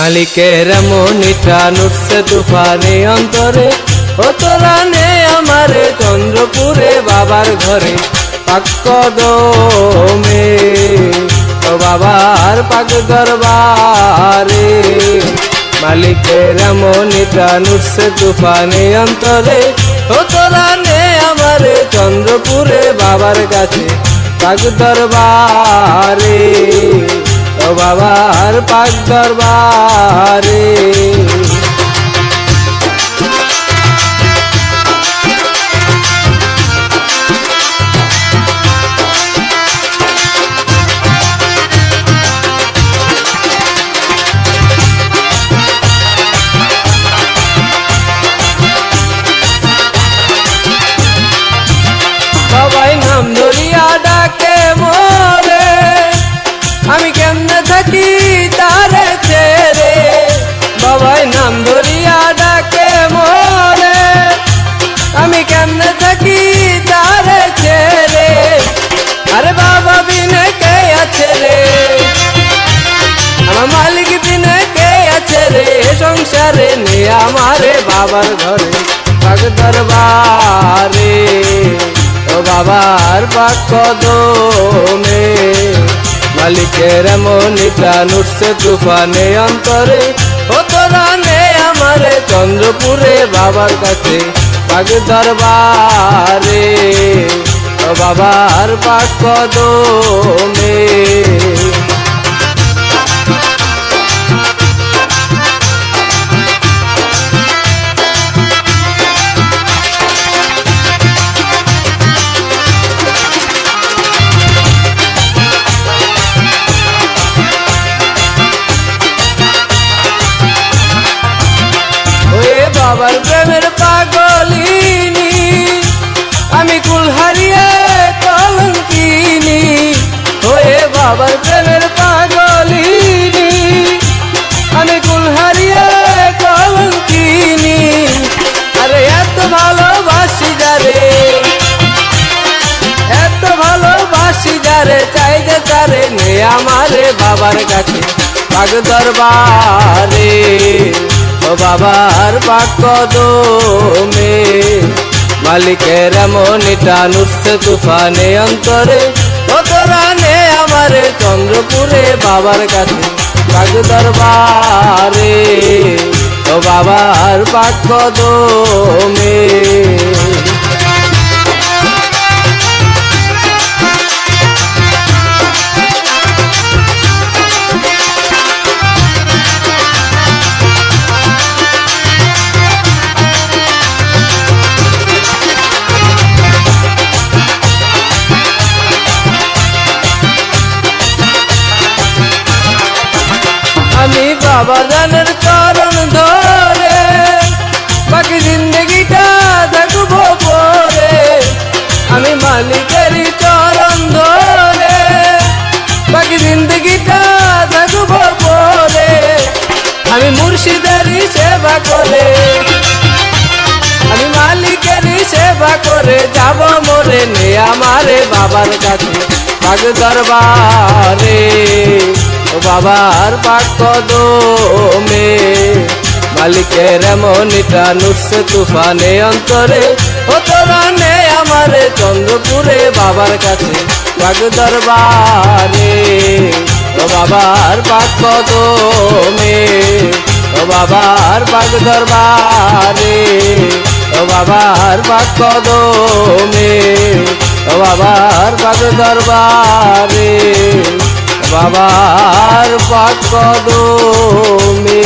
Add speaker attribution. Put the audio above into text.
Speaker 1: মালিকের মনিটা নুটছে তুফানে অন্তরে। ও তোরা নে আমারে চন্দ্রপুরে বাবার ঘরে। পাক্ক দমে ও বাবার পাক দরবারে। মালিকের মনিটা নুটছে তুফানে অন্তরে। ও তোরা নে আমারে চন্দ্রপুরে বাবার কাছে পাক দরবারে। বাবার পাক দরবারে। সবাই নাম ধরিয়া ডাকে সংসারে নে আমারে বাবার ঘরে। পাক দরবারে, ও বাবার পাক কদমে। মালিকের মনিটা নুটছে তুফানে অন্তরে। ও তোরা নে আমারে চন্দ্রপুরে বাবার কাছে। পাক দরবারে, ও বাবার পাক কদমে। প্রেমের পাগলিনি, আমি কুল হারিয়ে কলঙ্কিনি ওয়ে বাবার প্রেমের পাগলিনি, আমি কুল হারিয়ে কলঙ্কিনি আরে এত ভালোবাসি যারে, এত ভালোবাসি যারে চাই যে তারে নে আমারে বাবার কাছে পাগ দরবারে। বাবার পাক মে মালিকের মনিটা নুটছে তুফানে অন্তরে। ও আমার নে চন্দ্রপুরে বাবার কাছে পাগ দরবারে। ও বাবার পাক কদমে বাবা জানের চরণ ধরে, বাকি জিন্দগিটা দেখব পরে। আমি মালিকেরই চরণ ধরে, বাকি জিন্দগিটা দেখব পরে। আমি মুর্শিদেরই সেবা করে, আমি মালিকেরই সেবা করে, যাব মরে নে আমারে বাবার কাছে পাগ দরবারে বাবার পাক কদমে মালিকের মনিটা নুটছে তুফানে অন্তরে। ও তোরা আমারে চন্দ্রপুরে বাবার কাছে পাগ দরবারে ও বাবার পাক কদমে ও বাবার পাক দরবারে ও বাবার পাক কদমে ও বাবার পাক দরবারে বাবার পাক কদমে।